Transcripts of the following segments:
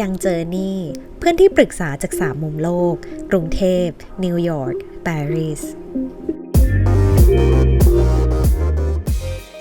ยังเจอนี่ เพื่อนที่ปรึกษาจากสามมุมโลก กรุงเทพ นิวยอร์ก ปารีส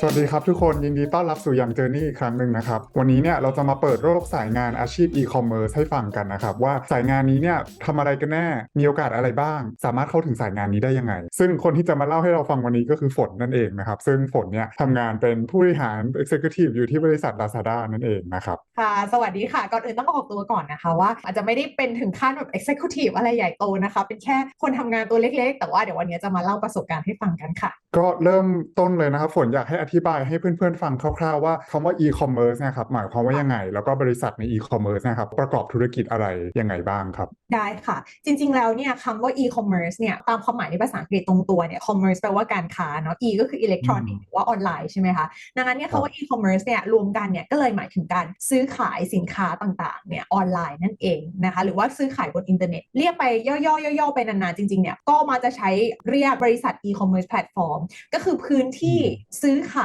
วัสดีครับทุกคนยินดีต้อนรับสู่ยังเจอนี่อีกครั้งหนึ่งนะครับ วันนี้เนี่ยเราจะมาเปิดโลกสายงานอาชีพอีคอมเมิร์ซให้ฟังกันนะครับ ว่าสายงานนี้เนี่ยทำอะไรกันแน่มีโอกาสอะไรบ้าง สามารถเข้าถึงสายงานนี้ได้ยังไง ซึ่งคนที่จะมาเล่าให้เราฟังวันนี้ก็คือฝนนั่นเองนะครับ ซึ่งฝนเนี่ยทำงานเป็นผู้บริหาร Executive อยู่ที่บริษัท Lazada นั่นเองนะครับค่ะสวัสดีค่ะก่อนอื่นต้องออกตัวก่อนนะคะว่า อาจจะไม่ได้เป็นถึงขั้นแบบ executive อะไรใหญ่โตนะคะเป็นแค่คนทำงานตัวเล็ก ๆ แต่ว่าเดี๋ยววันนี้จะมาเล่าประสบการณ์ให้ฟังกันค่ะ ก็เริ่มต้นเลยนะครับฝนอยากให้อธิบายให้เพื่อนๆฟังคร่าวๆว่าคำว่า e-commerce เนะครับหมายความว่ายังไง แล้วก็บริษัทใน e-commerce นะครับประกอบธุรกิจอะไรยังไงบ้างครับ ได้ค่ะ จริงๆแล้วเนี่ยคำว่า e-commerce เนี่ยตามความหมายในภาษาอังกฤษตรงตัวเนี่ย commerce แปลว่าการค้าเนาะ e ก็คือ electronic อืมหรือว่าออนไลน์ใช่ไหมคะดังนั้นเนี่ยครับคำว่า e-commerce เนี่ยรวมกันเนี่ยก็เลยหมายถึงการซื้อขายสินค้าต่างๆเนี่ยออนไลน์นั่นเองนะคะหรือว่าซื้อขายบนอินเทอร์เน็ตเรียกไปย่อๆย่อๆไปนานๆจริงๆเนี่ยก็มาจะใช้เรียกบริษัท e-commerce platform ก็คือพื้นที่ซื้อขาย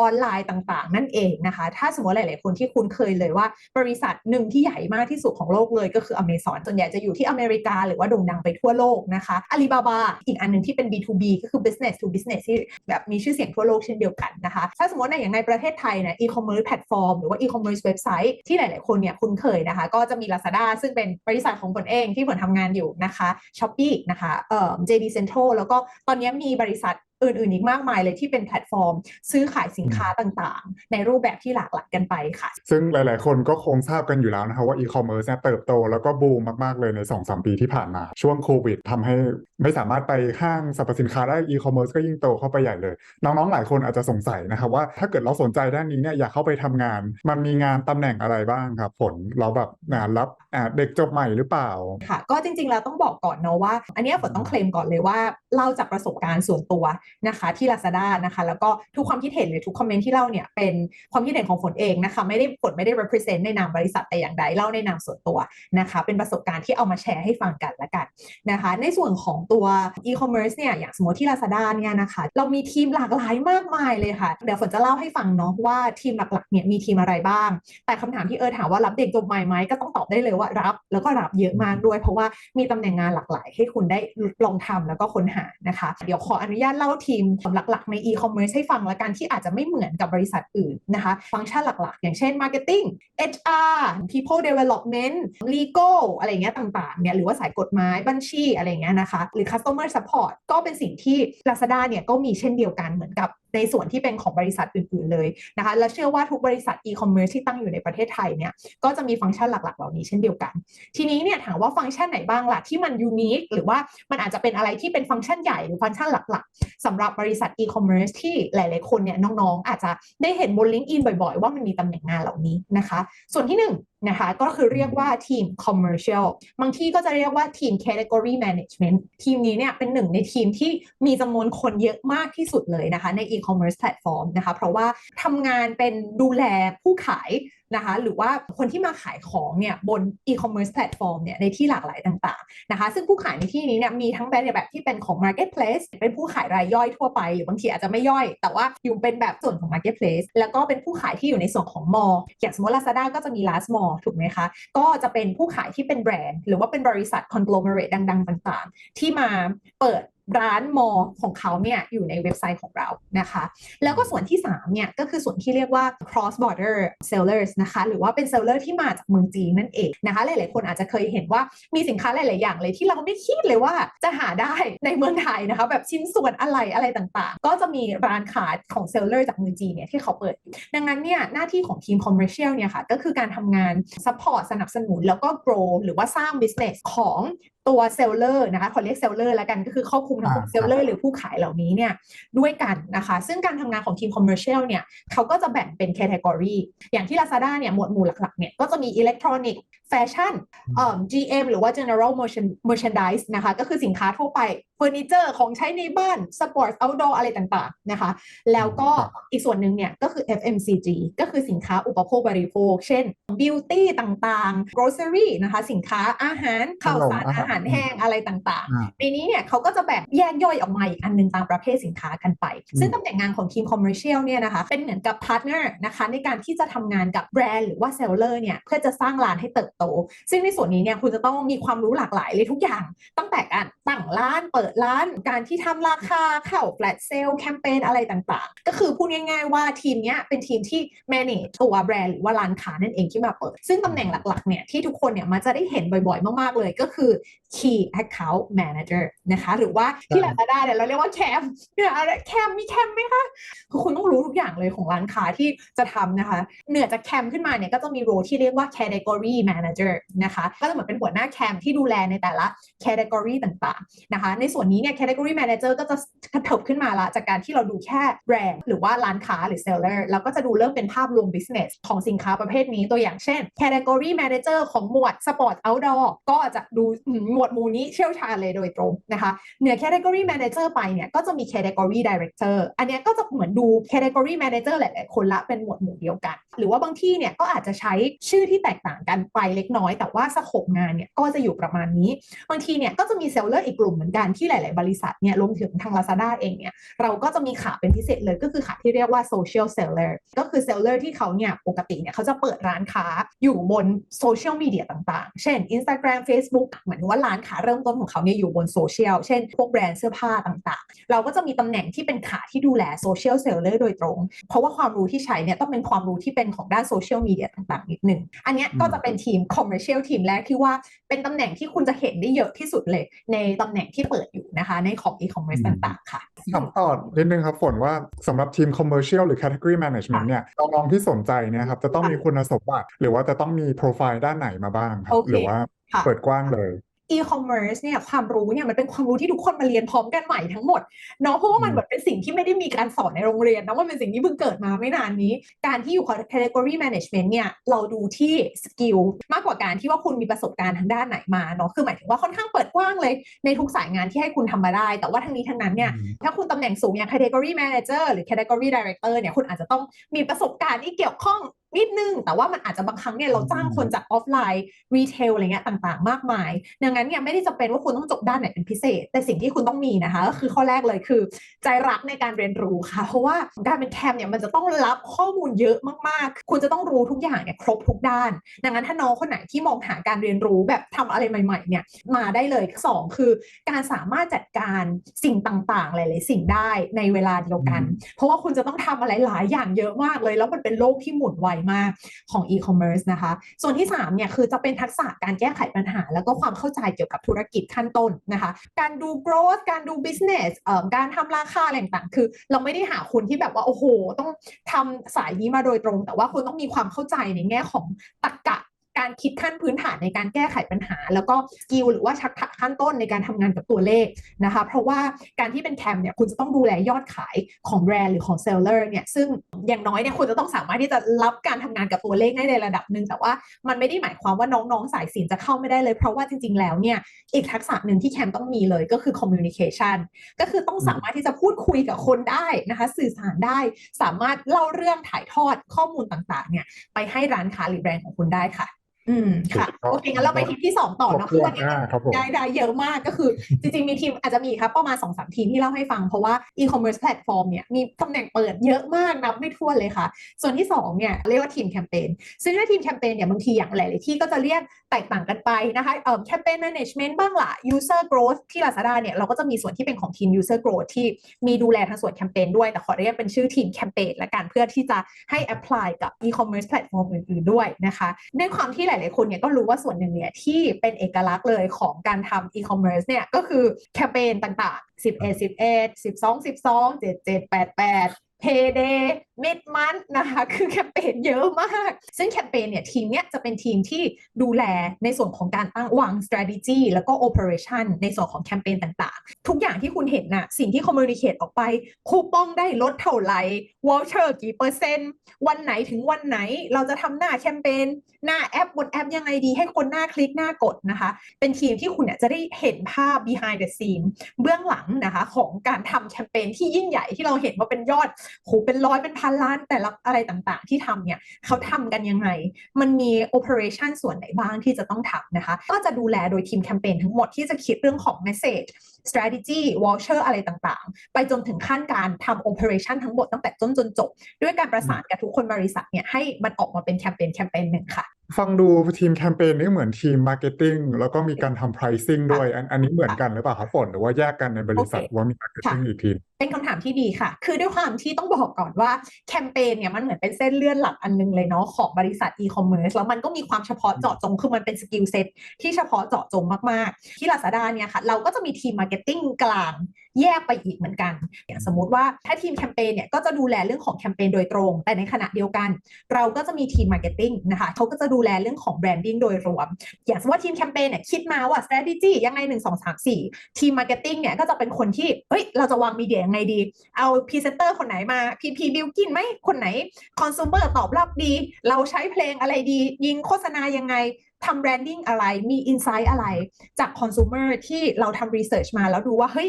ออนไลน์ต่างๆ นั่นเองนะคะ ถ้าสมมติหลายๆคนที่คุ้นเคยเลยว่าบริษัทหนึ่งที่ใหญ่มากที่สุดของโลกเลยก็คือ Amazon ส่วนใหญ่จะอยู่ที่อเมริกา หรือว่าโด่งดังไปทั่วโลกนะคะ Alibaba อีกอันหนึ่งที่เป็น B2B ก็คือ business to business ที่แบบมีชื่อเสียงทั่วโลกเช่นเดียวกันนะคะ ถ้าสมมติในอย่างในประเทศไทยเนี่ย e-commerce platform หรือว่า e-commerce website ที่หลาย ๆ คนเนี่ยคุ้นเคยนะคะ ก็จะมี Lazada ซึ่งเป็นบริษัทของผลเองที่ผลทำงานอยู่นะคะ Shopee นะคะเอ่อ JD Central แล้วก็ตอนนี้มีบริษัท อื่นๆอีกมากมายเลยที่เป็นแพลตฟอร์ม ซื้อขายสินค้าต่างๆ ในรูปแบบที่หลากหลายกันไปค่ะ ซึ่งหลายๆ คนก็คงทราบกันอยู่แล้วนะครับว่า e-commerce เนี่ยเติบโตแล้วก็บูมมากๆเลยใน 2-3 ปีที่ผ่านมา ช่วงโควิดทำให้ไม่สามารถไปห้างสรรพสินค้าได้ e-commerce ก็ยิ่งโตเข้าไปใหญ่เลย น้องๆหลายคนอาจจะสงสัยนะครับว่าถ้าเกิดเราสนใจด้านนี้เนี่ยอยากเข้าไปทำงาน มันมีงานตำแหน่งอะไรบ้างครับผลเราแบบงานรับอ่าเด็กจบใหม่หรือเปล่าค่ะ ก็จริงๆแล้วต้องบอกก่อนเนาะว่า อันเนี้ยฝนต้องเคลมก่อนเลยว่าเล่าจากประสบการณ์ส่วนตัวนะคะที่ Lazada นะคะแล้วก็ทุกความคิดเห็นหรือทุกคอมเมนต์ที่เล่าเนี่ยเป็นความคิดเห็นของฝนเองนะคะไม่ได้ฝนไม่ได้ represent ในนามบริษัทแต่อย่างใดเล่าในนามส่วนตัวนะคะเป็นประสบการณ์ที่เอามาแชร์ให้ฟังกันละกันนะคะในส่วนของตัว e-commerce เนี่ยอย่างสมมติที่ Lazada เนี่ยนะคะเรามีทีมหลากหลายมากมายเลยค่ะเดี๋ยวฝนจะเล่าให้ฟังเนาะว่าทีมหลักๆเนี่ยมีทีมอะไรบ้าง แต่คำถามที่เออถามว่ารับเด็กจบใหม่ไหมก็ต้องตอบได้เลยว่ารับ แล้วก็รับเยอะมากด้วย เพราะว่ามีตำแหน่งงานหลากหลาย ให้คุณได้ลองทำแล้วก็ค้นหานะคะ เดี๋ยวขออนุญาตเล่าทีมหลักๆ ใน e-commerce ให้ฟังละกันที่อาจจะไม่เหมือนกับบริษัทอื่นนะคะ ฟังก์ชันหลักๆ อย่างเช่น marketing HR people development legal อะไรเงี้ยต่างๆเนี่ยหรือว่าสายกฎหมายบัญชีอะไรเงี้ยนะคะ หรือ customer support ก็เป็นสิ่งที่ Lazada เนี่ยก็มีเช่นเดียวกันเหมือนกับในส่วนที่เป็นของบริษัทอื่นๆเลยนะคะและเชื่อว่าทุกบริษัท e-commerce ที่ตั้งอยู่ในประเทศไทยเนี่ยก็จะมีฟังก์ชันหลักๆ เหล่านี้เช่นเดียวกัน ทีนี้เนี่ยถามว่าฟังก์ชันไหนบ้างล่ะที่มันยูนิคหรือว่ามันอาจจะเป็นอะไรที่เป็นฟังก์ชันใหญ่หรือฟังก์ชันหลักๆสำหรับบริษัท e-commerce ที่หลายๆคนเนี่ยน้องๆ อาจจะได้เห็นบน LinkedIn บ่อย ๆ ว่ามันมีตำแหน่งงานเหล่านี้นะคะ ส่วนที่ห นึ่งนะคะก็คือเรียกว่าทีม commercial บางที่ก็จะเรียกว่าทีม category management ทีมนี้เนี่ยเป็นหนึ่งในทีมที่มีจำนวนคนเยอะมากที่สุดเลยนะคะใน e-commerce platform นะคะเพราะว่าทำงานเป็นดูแลผู้ขาย นะคะหรือว่าคนที่มาขายของเนี่ยบน e-commerce platform เนี่ยในที่หลากหลายต่างๆนะคะซึ่งผู้ขายในที่นี้เนี่ยมีทั้งแบบแบบที่เป็นของ marketplace เป็นผู้ขายรายย่อยทั่วไป หรือบางทีอาจจะไม่ย่อย แต่ว่าอยู่เป็นแบบส่วนของ marketplace แล้วก็เป็นผู้ขายที่อยู่ในส่วนของ mall อย่างสมมติ Lazada ก็จะมี last mall ถูกไหมคะก็จะเป็นผู้ขายที่เป็นแบรนด์ หรือว่าเป็นบริษัท conglomerate ดัง ๆ ต่าง ๆ ที่มาเปิด ร้านมอของเขาเนี่ยอยู่ในเว็บไซต์ของเรานะคะ แล้วก็ส่วนที่3เนี่ยก็คือส่วนที่เรียกว่า cross border sellers นะคะหรือว่าเป็น seller ที่มาจากเมืองจีนนั่นเองนะคะหลาย ๆ คนอาจจะเคยเห็นว่ามีสินค้าหลาย ๆ อย่างเลยที่เราไม่คิดเลยว่าจะหาได้ในเมืองไทยนะคะแบบชิ้นส่วนอะไรอะไรต่างๆ ก็จะมีร้านขายของ seller จากเมืองจีนเนี่ยที่เขาเปิด ดังนั้นเนี่ยหน้าที่ของทีม commercial เนี่ยค่ะก็คือการทำงาน support สนับสนุนแล้วก็ grow หรือว่าสร้าง business ของ ตัวเซลเลอร์นะคะขอเรียกเซลเลอร์แล้วกันก็คือครอบคลุมทั้งหมดอ่าเซลเลอร์หรือผู้ขายเหล่านี้เนี่ยด้วยกันนะคะ ซึ่งการทำงานของทีม commercial เนี่ยเขาก็จะแบ่งเป็น category อย่างที่ Lazada เนี่ยหมวดหมู่หลักๆเนี่ยก็จะมี electronic แฟชั่นเอ่อ GM หรือว่า general merchan- merchandise นะคะก็คือสินค้าทั่วไปเฟอร์นิเจอร์ของใช้ในบ้าน sport outdoor อะไรต่างๆนะคะแล้วก็อีกส่วนหนึ่งเนี่ยก็คือ FMCG ก็คือสินค้าอุปโภคบริโภค เช่น beauty ต่างๆ grocery นะคะสินค้าอาหารข้าวสารขนมอาหารอาหารารแห้งอะไรต่างอ่าๆในนี้เนี่ยเขาก็จะแบบแยกย่อยออกมาอีกอันหนึงตามประเภทสินค้ากันไปอืมซึ่งตำแหน่งงานของทีมคอมเมอร์เชียลเนี่ยนะคะเป็นเหมือนกับพาร์ทเนอร์นะคะในการที่จะทำงานกับแบรนด์หรือว่าเซลเลอร์เนี่ยเพื่อจะสร้างร้านให้เติบโต ซึ่งในส่วนนี้เนี่ยคุณจะต้องมีความรู้หลากหลายเลยทุกอย่าง ตั้งแต่การตั้งร้านเปิดร้าน การที่ทำราคาเข้าแฟลตเซลแคมเปญอะไรต่างๆ ก็คือพูดง่าย ๆ ว่าทีมเนี้ยเป็นทีมที่ manage ตัวแบรนด์หรือว่าร้านค้านั่นเองที่มาเปิด ซึ่งตำแหน่งหลักๆเนี่ยที่ทุกคนเนี่ยมันจะได้เห็นบ่อยๆ มากๆเลยก็คือ key account manager นะคะ หรือว่าที่ใช่ Lazada เนี่ยเราเรียกว่าแคมเนี่ยอะไรแคมมีแคมไหมคะคือคุณต้องรู้ทุกอย่างเลยของร้านค้าที่จะทำนะคะ เหนือจากแคมขึ้นมาเนี่ยก็จะมีโรที่เรียกว่า category manager นะคะ ก็จะเหมือนเป็นหัวหน้าแคมที่ดูแลในแต่ละ category ต่างๆนะคะ ในส่วนนี้เนี่ย category manager ก็จะกระเถิบขึ้นมาละจากการที่เราดูแค่แบรนด์หรือว่าร้านค้าหรือ seller แล้วก็จะดูเริ่มเป็นภาพรวม business ของสินค้าประเภทนี้ตัวอย่างเช่น category manager ของหมวด sport outdoor ก็จะดูอืมหมวดหมู่นี้เชี่ยวชาญเลยโดยตรงนะคะเหนือ category manager ไปเนี่ยก็จะมี category director อันนี้ก็จะเหมือนดู category manager หลาย ๆ คนละเป็นหมวดหมู่เดียวกัน หรือว่าบางที่เนี่ยก็อาจจะใช้ชื่อที่แตกต่างกันไปเล็กน้อย แต่ว่าสโคปงานเนี่ยก็จะอยู่ประมาณนี้ บางทีเนี่ยก็จะมีเซลเลอร์อีกกลุ่มเหมือนกันที่หลาย ๆ บริษัทเนี่ยรวมถึงทาง Lazada เองเนี่ยเราก็จะมีขาเป็นพิเศษเลยก็คือขาที่เรียกว่า social seller ก็คือเซลเลอร์ที่เขาเนี่ยปกติเนี่ยเขาจะเปิดร้านค้าอยู่บนโซเชียลมีเดียต่าง ๆ เช่น Instagram Facebook เหมือนว่าร้านค้าเริ่มต้นของเขาเนี่ยอยู่บนโซเชียล เช่น พวกแบรนด์เสื้อผ้าต่างๆ เราก็จะมีตำแหน่งที่เป็นขาที่ดูแลโซเชียลเซลเลอร์โดยตรง เพราะว่าความรู้ที่ใช้เนี่ยต้องเป็นความรู้ที่เป็นของด้านโซเชียลมีเดียต่างๆ นิดนึง อันเนี้ยก็จะเป็นทีมคอมเมอร์เชียลทีมแรกที่ว่าเป็นตำแหน่งที่คุณจะเห็นได้เยอะที่สุดเลย ในตำแหน่งที่เปิดอยู่นะคะ ในของ e-commerce อืมต่างๆ ค่ะถามต่อนิดนึงครับฝนว่าสำหรับทีม commercial หรือ category management เนี่ยน้องๆที่สนใจเนี่ยครับจะต้องมีคุณสมบัติ หรือว่าจะต้องมีโปรไฟล์ด้านไหนมาบ้างครัโอบเคหรือว่าค่ะเปิดกว้างเลย e-commerce เนี่ยความรู้เนี่ยมันเป็นความรู้ที่ทุกคนมาเรียนพร้อมกันใหม่ทั้งหมดเนาะเพราะว่ามันอืมเหมือนเป็นสิ่งที่ไม่ได้มีการสอนในโรงเรียนนะว่าเป็นสิ่งที่เพิ่งเกิดมาไม่นานนี้ การที่อยู่ category management เนี่ยเราดูที่สกิลมากกว่าการที่ว่าคุณมีประสบการณ์ทางด้านไหนมาเนาะคือหมายถึงว่าค่อนข้างเปิดกว้างเลยในทุกสายงานที่ให้คุณทำมาได้ แต่ว่าทั้งนี้ทั้งนั้นเนี่ยอืมถ้าคุณตำแหน่งสูงอย่าง category manager หรือ category director เนี่ยคุณอาจจะต้องมีประสบการณ์ที่เกี่ยวข้อง นิดนึง แต่ว่ามันอาจจะบางครั้งเนี่ยเราจ้างคนจากออฟไลน์รีเทลอะไรเงี้ยต่างๆ มากมาย ดังนั้นเนี่ยไม่ได้จำเป็นว่าคุณต้องจบด้านไหนเป็นพิเศษ แต่สิ่งที่คุณต้องมีนะคะก็คือข้อแรกเลยคือ ใจรักในการเรียนรู้ค่ะ เพราะว่าการเป็นแคมเนี่ยมันจะต้องรับข้อมูลเยอะมากๆ คุณจะต้องรู้ทุกอย่างเนี่ยครบทุกด้าน ดังนั้นถ้าน้องคนไหนที่มองหาการเรียนรู้แบบทำอะไรใหม่ๆเนี่ยมาได้เลยสองคือ การสามารถจัดการสิ่งต่างๆ หลายๆสิ่งได้ในเวลาเดียวกัน เพราะว่าคุณจะต้องทำอะไรหลายอย่างเยอะมากเลย แล้วมันเป็นโลกที่หมุนไวมากของ e-commerce นะคะ ส่วนที่3เนี่ยคือจะเป็นทักษะการแก้ไขปัญหา แล้วก็ความเข้าใจเกี่ยวกับธุรกิจขั้นต้นนะคะ การดู growth การดู business เอ่อการทำราคาอะไรต่างๆคือ เราไม่ได้หาคนที่แบบว่าโอ้โห ต้องทำสายนี้มาโดยตรง แต่ว่าคุณต้องมีความเข้าใจในแง่ของตรรกะ การคิดขั้นพื้นฐานในการแก้ไขปัญหา แล้วก็สกิลหรือว่าชักษะขั้นต้นในการทำงานกับตัวเลขนะคะ เพราะว่าการที่เป็นแคมเนี่ยคุณจะต้องดูแลยอดขายของแบรนด์หรือของเซลเลอร์เนี่ยซึ่งอย่างน้อยเนี่ยคุณจะต้องสามารถที่จะรับการทำงานกับตัวเลขได้ในระดับหนึ่งแต่ว่ามันไม่ได้หมายความว่าน้องๆสายศิลป์จะเข้าไม่ได้เลย เพราะว่าจริง ๆ แล้วเนี่ยอีกทักษะหนึ่งที่แคมต้องมีเลยก็คือ communication ก็คือต้องสามารถที่จะพูดคุยกับคนได้นะคะ สื่อสารได้สามารถเล่าเรื่องถ่ายทอดข้อมูลต่างๆเนี่ยไปให้ร้านค้าหรือแบรนด์ของคุณได้ค่ะ อืมค่ะครับโอเคงั้นเราไปทีมที่สองต่อครบเนาะถ้วนวันนี้อ่าครับผมได้ได้เยอะมากก็คือ จริง ๆ มีทีมอาจจะมีครับประมาณ2อสทีมที่เล่าให้ฟัง เพราะว่า e-commerce platform เนี่ยมีตำแหน่งเปิดเยอะมากนับไม่ถ้วนเลยค่ะ ส่วนที่2เนี่ยเรียกว่าทีมแคมเปญซึ่งถ้าทีมแคมเปญเนี่ยบางทีอย่างหลายๆที่ก็จะเรียกแตกต่างกันไปนะคะเอ่อแคมเปญ management บ้างล่ะ user growth ที่ Lazada เนี่ยเราก็จะมีส่วนที่เป็นของทีม user growth ที่มีดูแลทางส่วนแคมเปญด้วยแต่ขอเรียกเป็นชื่อทีมแคมเปญละกันเพื่อที่จะให้ apply กับ e-commerce platform อื่นๆด้วยนะคะในความที่หลายๆคนเนี่ยก็รู้ว่าส่วนหนึ่งเนี่ยที่เป็นเอกลักษณ์เลยของการทำอีคอมเมิร์ซเนี่ยก็คือแคมเปญต่างๆ 11 11 12 12 7 7 8 8 Payday Mid Month นะคะคือแคมเปญเยอะมาก ซึ่งแคมเปญเนี่ยทีมเนี้ยจะเป็นทีมที่ดูแลในส่วนของการตั้งวาง strategy แล้วก็ operation ในส่วนของแคมเปญต่างๆ ทุกอย่างที่คุณเห็นน่ะสิ่งที่ communicate ออกไป คูปองได้ลดเท่าไหร่ voucher กี่เปอร์เซ็นต์ วันไหนถึงวันไหนเราจะทำหน้าแคมเปญหน้าแอปบนแอปยังไงดีให้คนหน้าคลิกหน้ากดนะคะ เป็นทีมที่คุณเนี่ยจะได้เห็นภาพ behind the scene เบื้องหลังนะคะของการทำแคมเปญที่ยิ่งใหญ่ที่เราเห็นว่าเป็นยอดโหเป็นร้อยเป็นพันล้านแต่ละอะไรต่างๆ ที่ทำเนี่ยเขาทำกันยังไง มันมีโอเปอเรชันส่วนไหนบ้างที่จะต้องทำนะคะ ก็จะดูแลโดยทีมแคมเปญทั้งหมดที่จะคิดเรื่องของ message strategy voucher อะไรต่างๆ ไปจนถึงขั้นการทำ operation ทั้งหมดตั้งแต่ต้นจนจบ ด้วยการประสานกับทุกคนบริษัทเนี่ยให้มันออกมาเป็นแคมเปญแคมเปญหนึ่งค่ะ ฟังดูทีมแคมเปญนี่เหมือนทีมมาร์เก็ตติ้งแล้วก็มีการทำ pricing ด้วย อันอันนี้เหมือนกันหรือเปล่าครับฝนหรือว่าแยกกันในบริษัทโอเคว่ามีมาร์เก็ตติ้งอีกทีมเป็นคำถามที่ดีค่ะ คือด้วยความที่ต้องบอกก่อนว่าแคมเปญเนี่ยมันเหมือนเป็นเส้นเลื่อนหลักอันนึงเลยเนาะของบริษัทอีคอมเมิร์ซแล้วมันก็มีความเฉพาะเจาะจง คือมันเป็นสกิลเซ็ตที่เฉพาะเจาะจงมาก ๆ ที่ Lazada เนี่ยค่ะเราก็จะมีทีมมาร์เก็ตติ้งกลางแยกไปอีกเหมือนกันอย่างสมมุติว่าถ้าทีมแคมเปญเนี่ยก็จะดูแลเรื่องของแคมเปญโดยตรง แต่ในขณะเดียวกัน เราก็จะมีทีมมาร์เก็ตติ้งนะคะเขาก็จะดููแลเรื่องของแบรนดิ้งโดยรวม อย่างสมมติว่าทีมแคมเปญเนี่ยคิดมาว่า strategy ยังไง 1 2 3 4 ทีมมาร์เก็ตติ้งเนี่ยก็จะเป็นคนที่เอ้ยเราจะวางมีเดียยังไงดี เอาพรีเซนเตอร์คนไหนมา PP บิลกินไหมคนไหนคอน sumer ตอบรับดี เราใช้เพลงอะไรดี ยิงโฆษณายังไงทำแบรนดิ้งอะไรมีอินไซต์อะไรจากคอน sumer ที่เราทำรีเสิร์ชมาแล้วดูว่าเฮ้ย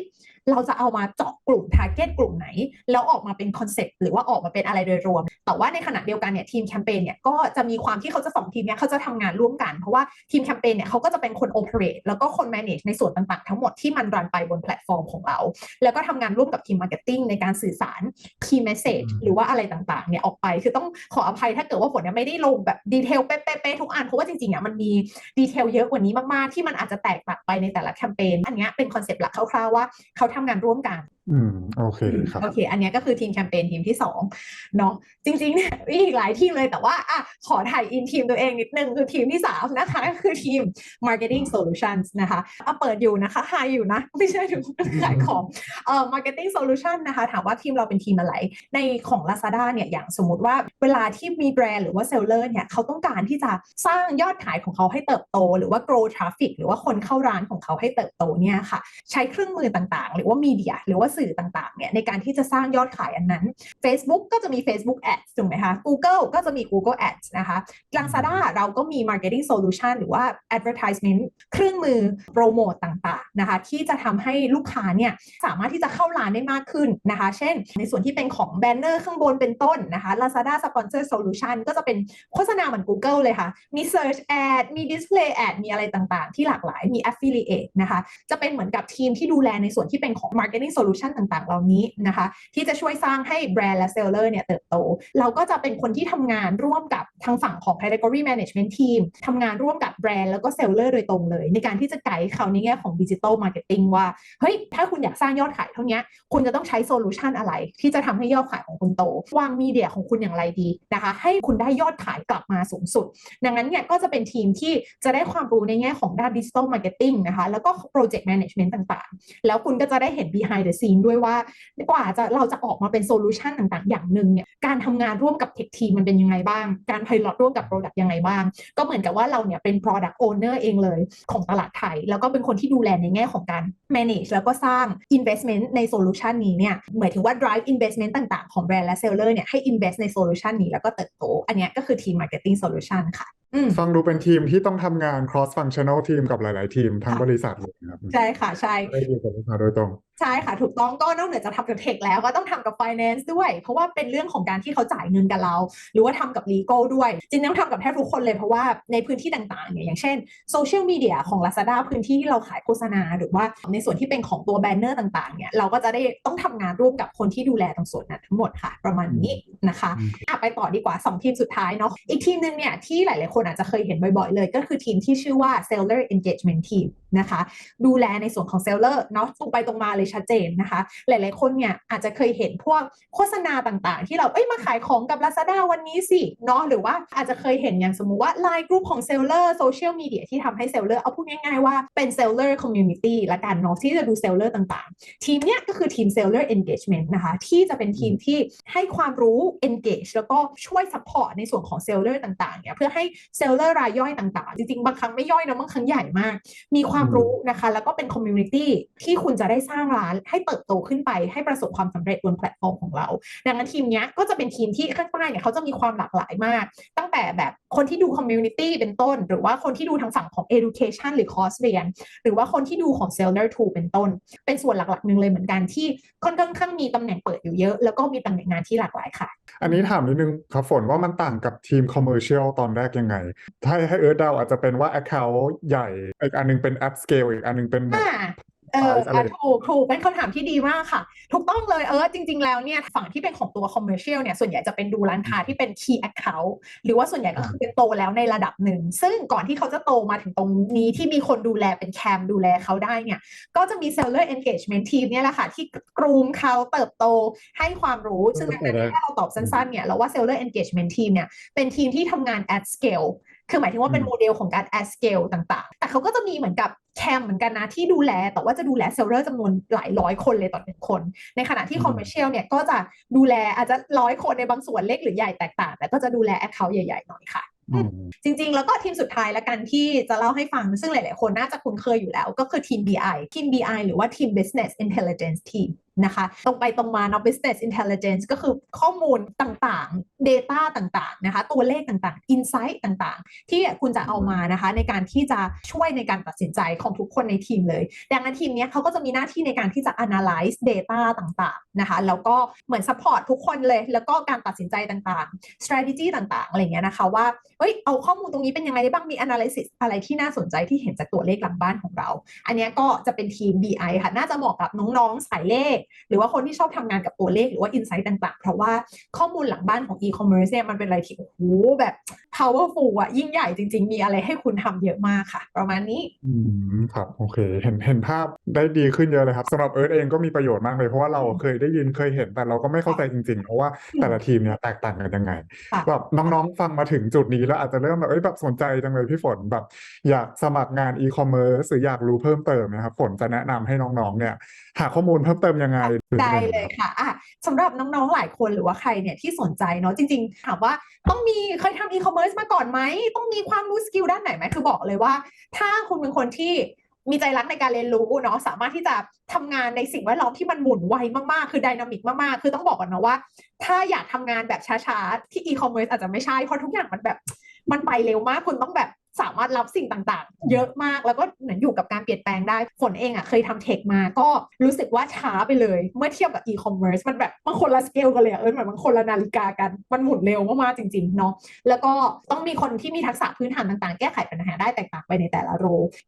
เราจะเอามาเจาะกลุ่ม target กลุ่มไหน แล้วออกมาเป็นคอนเซ็ปต์หรือว่าออกมาเป็นอะไรโดยรวม แต่ว่าในขณะเดียวกันเนี่ยทีมแคมเปญเนี่ยก็จะมีความที่เขาจะสองทีมเนี่ยเขาจะทำงานร่วมกัน เพราะว่าทีมแคมเปญเนี่ยเขาก็จะเป็นคน operate แล้วก็คน manage ในส่วนต่างๆ ทั้งหมดที่มันรันไปบนแพลตฟอร์มของเรา แล้วก็ทำงานร่วมกับทีม marketing ในการสื่อสาร key message หรือว่าอะไรต่างๆเนี่ยออกไปคือต้องขออภัยถ้าเกิดว่าฝนเนี่ยไม่ได้ลงแบบดีเทลเป๊ะๆๆทุกอันเพราะว่าจริงๆอะมันมีดีเทลเยอะกว่านี้มากๆที่มันอาจจะแตกต่างไปในแต่ละแคมเปญอันเนี้ยเป็นคอนเซปต์หลักคร่าวๆว่าเขาทำงานร่วมกันอืม โอเคครับ โอเค อันเนี้ยก็คือทีมแคมเปญทีมที่สองเนาะจริงๆเนี่ยมีอีกหลายทีมเลยแต่ว่าอะขอถ่ายอินทีมตัวเองนิดนึงคือทีมที่สามนะคะคือทีม marketing solutions นะคะอะเปิดอยู่นะคะหายอยู่นะ ไม่ใช่ถึงขายของเอ่อ marketing solution นะคะ ถามว่าทีมเราเป็นทีมอะไร ในของ Lazada เนี่ยอย่างสมมุติว่าเวลาที่มีแบรนด์หรือว่าเซลเลอร์เนี่ยเขาต้องการที่จะสร้างยอดขายของเขาให้เติบโต หรือว่า grow traffic หรือว่าคนเข้าร้านของเขาให้เติบโตเนี่ยค่ะ ใช้เครื่องมือต่างๆ หรือว่ามีเดียหรือว่าสื่อต่างๆเนี่ยในการที่จะสร้างยอดขายอันนั้น Facebook ก็จะมี Facebook Ads ถูกไหมคะ Google ก็จะมี Google Ads นะคะ Lazada เราก็มี Marketing Solution หรือว่า Advertisement เครื่องมือโปรโมตต่างๆนะคะที่จะทำให้ลูกค้าเนี่ยสามารถที่จะเข้าร้านได้มากขึ้นนะคะ เช่น ในส่วนที่เป็นของแบนเนอร์ข้างบนเป็นต้นนะคะ Lazada Sponsor Solution ก็จะเป็นโฆษณาเหมือน Google เลยค่ะ มี Search Ad มี Display Ad มีอะไรต่างๆ ที่หลากหลายมี Affiliate นะคะ จะเป็นเหมือนกับทีมที่ดูแลในส่วนที่เป็นของ Marketing Solution ต่างๆ เหล่านี้นะคะ ที่จะช่วยสร้างให้แบรนด์และเซลเลอร์เนี่ยเติบโต เราก็จะเป็นคนที่ทำงานร่วมกับทางฝั่งของ Category Management Team ทำงานร่วมกับแบรนด์แล้วก็เซลเลอร์โดยตรงเลย ในการที่จะไกด์เขาในแง่ของ Digital Marketing ว่า เฮ้ย ถ้าคุณอยากสร้างยอดขายเท่านี้ คุณจะต้องใช้โซลูชันอะไร ที่จะทำให้ยอดขายของคุณโต วางมีเดียของคุณอย่างไรดีนะคะ ให้คุณได้ยอดขายกลับมาสูงสุด ดังนั้นเนี่ยก็จะเป็นทีมที่จะได้ความรู้ในแง่ของด้าน Digital Marketing นะคะ แล้วก็ Project Management ต่างๆ แล้วคุณก็จะได้เห็น behind the scene ด้วยว่ากว่าจะเราจะออกมาเป็นโซลูชันต่างๆ อย่างหนึ่งเนี่ยการทำงานร่วมกับ Tech Team มันเป็นยังไงบ้าง การ pilot ร่วมกับ Product ยังไงบ้าง ก็เหมือนกับว่าเราเนี่ยเป็น Product Owner เองเลยของตลาดไทย แล้วก็เป็นคนที่ดูแลในแง่ของการ manage แล้วก็สร้าง investment ในโซลูชันนี้เนี่ยหมายถึงว่า drive investment ต่างๆ ของแบรนด์และเซลเลอร์เนี่ยให้ invest ในโซลูชันนี้แล้วก็เติบโต อันนี้ก็คือทีม marketing solution ค่ะ อืม ฟังดูเป็นทีมที่ต้องทำงาน cross functional ทีมกับหลาย ๆ ทีมทั้งค่ะ บริษัทเลยนะครับใช่ค่ะใช่ได้ดีกับลูกค้าโดยตรง ใช่ค่ะถูกต้องก็นอกเหนือจากทำกับเทคแล้วก็ต้องทำกับ finance ด้วย เพราะว่าเป็นเรื่องของการที่เขาจ่ายเงินกับเรา หรือว่าทำกับ legal ด้วย จริงๆต้องทำกับแทบทุกคนเลยเพราะว่าในพื้นที่ต่างๆเนี่ยอย่างเช่นโซเชียลมีเดียของ Lazada พื้นที่ที่เราขายโฆษณา หรือว่าในส่วนที่เป็นของตัวแบนเนอร์ต่าง ๆ เนี่ยเราก็จะได้ต้องทำงานร่วมกับคนที่ดูแลตรงส่วนนั้นทั้งหมดค่ะ ประมาณนี้นะคะอืม อะไปต่อดีกว่า2ทีมสุดท้ายเนาะอีกทีมหนึ่งเนี่ยที่หลาย ๆ คนอาจจะเคยเห็นบ่อยๆเลย ก็คือทีมที่ชื่อว่า seller engagement team นะคะ ดูแลในส่วนของ seller เนาะตรงไปตรงมาเลยชัดเจนนะคะ หลายๆคนเนี่ยอาจจะเคยเห็นพวกโฆษณาต่างๆ ที่เราเอ้ยมาขายของกับ Lazada วันนี้สิเนาะหรือว่าอาจจะเคยเห็นอย่างสมมุติว่า Line Group ของ seller social media ที่ทำให้ seller เอาพูดง่ายๆว่าเป็น seller community ละกันเนาะที่จะดู seller ต่างๆ ทีมเนี้ยก็คือทีม seller engagement นะคะที่จะเป็นทีมที่ให้ความรู้ engage แล้วก็ช่วย support ในส่วนของ seller ต่างๆเนี่ยเพื่อให้ seller รายย่อยต่างๆ จริงๆ บางครั้งไม่ย่อยนะบางครั้งใหญ่มาก มีความรู้นะคะ แล้วก็เป็น community ที่คุณจะได้สร้างร้านให้เติบโตขึ้นไปให้ประสบความสำเร็จบนแพลตฟอร์มของเรา ดังนั้นทีมเนี้ยก็จะเป็นทีมที่ข้างใต้เนี่ยเขาจะมีความหลากหลายมาก ตั้งแต่แบบคนที่ดู community เป็นต้น หรือว่าคนที่ดูทางฝั่งของ education หรือ course เรียน หรือว่าคนที่ดูของ seller tool เป็นต้น เป็นส่วนหลักๆหนึ่งเลยเหมือนกันที่ค่อนข้างมีตำแหน่งเปิดอยู่เยอะ แล้วก็มีตำแหน่งงานที่หลากหลายค่ะ อันนี้ถามนิดนึงครับฝนว่ามันต่างกับทีมคอมเมอร์เชียลตอนแรกยังไง ถ้าให้เอิร์ธเดาอาจจะเป็นว่า Account ใหญ่ อีกอันนึงเป็นแอปสเกลอีกอันนึงเป็น เอออะไรอะถูกถูกเป็นคำถามที่ดีมากค่ะ ถูกต้องเลยเออจริง ๆ แล้วเนี่ยฝั่งที่เป็นของตัว commercial เนี่ยส่วนใหญ่จะเป็นดูร้านค้าที่เป็น key account หรือว่าส่วนใหญ่ก็คือเป็นโตแล้วในระดับหนึ่ง ซึ่งก่อนที่เขาจะโตมาถึงตรงนี้ที่มีคนดูแลเป็นแคมดูแลเขาได้เนี่ย ก็จะมี seller engagement team เนี่ยแหละค่ะ ที่กรูมเขาเติบโตให้ความรู้ ซึ่งดังนั้นถ้าเราตอบสั้นๆเนี่ยเราว่า seller engagement team เนี่ยเป็นทีมที่ทำงาน at scale คือหมายถึงว่าเป็นอืมโมเดลของการ at scale ต่างๆ แต่เขาก็จะมีเหมือนกับ แคมเหมือนกันนะที่ดูแล แต่ว่าจะดูแลเซลเลอร์จำนวนหลายร้อยคนเลยต่อหนึ่งคน ในขณะที่อืมคอมเมอร์เชียลเนี่ยก็จะดูแลอาจจะร้อยคนในบางส่วนเล็กหรือใหญ่แตกต่าง แต่ก็จะดูแลแอคเคาท์ใหญ่ๆหน่อยค่ะอืมจริง ๆ แล้วก็ทีมสุดท้ายละกันที่จะเล่าให้ฟัง ซึ่งหลาย ๆ คนน่าจะคุ้นเคยอยู่แล้ว ก็คือทีม BI ทีม BI หรือว่าทีม Business Intelligence Team นะคะ ตรงไปตรงมาเนาะ Business Intelligence ก็คือข้อมูลต่างๆ Data ต่างๆนะคะ ตัวเลขต่างๆ Insight ต่างๆ ที่คุณจะเอามานะคะ ในการที่จะช่วยในการตัดสินใจของทุกคนในทีมเลย ดังนั้นทีมนี้เขาก็จะมีหน้าที่ในการที่จะ analyze data ต่างๆนะคะ แล้วก็เหมือน support ทุกคนเลย แล้วก็การตัดสินใจต่างๆ strategy ต่างๆ อะไรเงี้ยนะคะว่า เฮ้ย เอาข้อมูลตรงนี้เป็นยังไงได้บ้าง มี analysis อะไรที่น่าสนใจที่เห็นจากตัวเลขหลังบ้านของเรา อันนี้ก็จะเป็นทีม BI ค่ะ น่าจะเหมาะกับน้องๆ สายเลขหรือว่าคนที่ชอบทำงานกับตัวเลขหรือว่า insight ต่างๆ เพราะว่าข้อมูลหลังบ้านของ e-commerce เนี่ยมันเป็นอะไรที่โอ้โหแบบ powerful อะยิ่งใหญ่จริง ๆ มีอะไรให้คุณทำเยอะมากค่ะ ประมาณนี้อืมครับโอเค เห็นเห็นภาพได้ดีขึ้นเยอะเลยครับสำหรับเอิร์ธเองก็มีประโยชน์มากเลยเพราะว่าเราเคยได้ยินเคยเห็นแต่เราก็ไม่เข้าใจจริงๆ เพราะว่าแต่ละทีมเนี่ยแตกต่างกันยังไงค่ะแบบน้องๆฟังมาถึงจุดนี้แล้วอาจจะเริ่มแบบเอ้ยแบบสนใจจังเลยพี่ฝนแบบ อยากสมัครงานอีคอมเมิร์ซหรืออยากรู้เพิ่มเติมนะครับฝนจะแนะนำให้น้องๆเนี่ยหาข้อมูลเพิ่มเติมยังไงหรือได้ยังไงเลยค่ะอะสำหรับน้องๆหลายคนหรือว่าใครเนี่ยที่สนใจเนาะจริง ๆ ถามว่าต้องมีเคยทำอีคอมเมิร์ซมาก่อนไหม ต้องมีความรู้สกิลด้านไหนไหมคือบอกเลยว่า ถ้าคุณเป็นคนที่มีใจรักในการเรียนรู้เนาะสามารถที่จะทำงานในสิ่งแวดล้อมที่มันหมุนไวมากๆ คือไดนามิกมากๆ คือต้องบอกก่อนนะว่า ถ้าอยากทำงานแบบช้าๆ ที่อีคอมเมิร์ซอาจจะไม่ใช่เพราะทุกอย่างมันแบบมันไปเร็วมากคุณต้องแบบ สามารถรับสิ่งต่างๆ เยอะมากแล้วก็เหมือนอยู่กับการเปลี่ยนแปลงได้ฝนเองอะเคยทำเทคมาก็รู้สึกว่าช้าไปเลย เมื่อเทียบกับอีคอมเมิร์ซมันแบบมันคนละสเกลกันเลยเออเหมือนมันคนละนาฬิกากัน มันหมุนเร็วมากๆจริงๆเนาะแล้วก็ต้องมีคนที่มีทักษะพื้นฐานต่างๆ แก้ไขปัญหาได้แตกต่างไปในแต่ละโร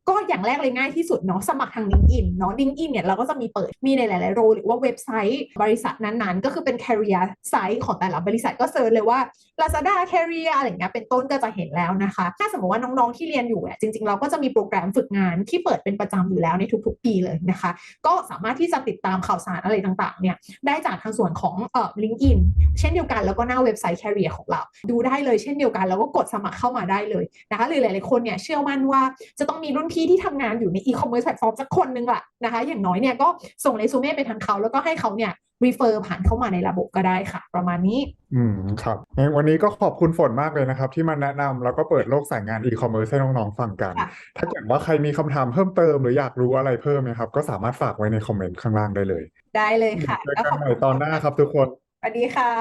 ก็อย่างแรกเลยง่ายที่สุดเนาะสมัครทาง LinkedIn เนาะ LinkedIn เนี่ยเราก็จะมีเปิดมีในหลายๆโรหรือว่าเว็บไซต์บริษัทนั้นๆ ก็คือเป็น career site ของแต่ละบริษัทก็เซิร์ชเลยว่า Lazada Career อะไรเงี้ยเป็นต้นก็จะเห็นแล้วนะคะ ถ้าสมมติว่าน้องๆที่เรียนอยู่เนี่ยจริง ๆ เราก็จะมีโปรแกรมฝึกงานที่เปิดเป็นประจำอยู่แล้วในทุก ๆ ปีเลยนะคะ ก็สามารถที่จะติดตามข่าวสารอะไรต่างๆเนี่ยได้จากทางส่วนของเอ่อ LinkedIn เช่นเดียวกันแล้วก็หน้าเว็บไซต์ Career ของเรา ดูได้เลยเช่นเดียวกันแล้วก็กดสมัครเข้ามาได้เลยนะคะหรือหลายๆคนเนี่ยเชื่อมั่นว่าจะต้องมีรุ่นพี่ที่ทำงานอยู่ใน e-commerce platform สักคนนึงแหละนะคะ อย่างน้อยเนี่ยก็ส่งเรซูเม่ไปทางเขาแล้วก็ให้เขาเนี่ย refer ผ่านเข้ามาในระบบก็ได้ค่ะ ประมาณนี้ อืมครับงั้นวันนี้ก็ขอบคุณฝนมากเลยนะครับ ที่มาแนะนำแล้วก็เปิดโลกสายงานอีคอมเมิร์ซให้น้องๆฟังกันค่ะถ้าเกิดว่าใครมีคำถามเพิ่มเติมหรืออยากรู้อะไรเพิ่มนะครับ ก็สามารถฝากไว้ในคอมเมนต์ข้างล่างได้เลย ได้เลยค่ะเจอแล้วกัขนอบใหม่คุณตอนหน้าครับทุกคนสวัสดีค่ะ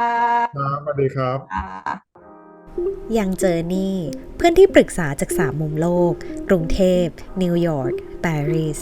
ครับสวัสดีครับค่ะยังเจอนี่เพื่อนที่ปรึกษาจากสามมุมโลก กรุงเทพ นิวยอร์กปารีส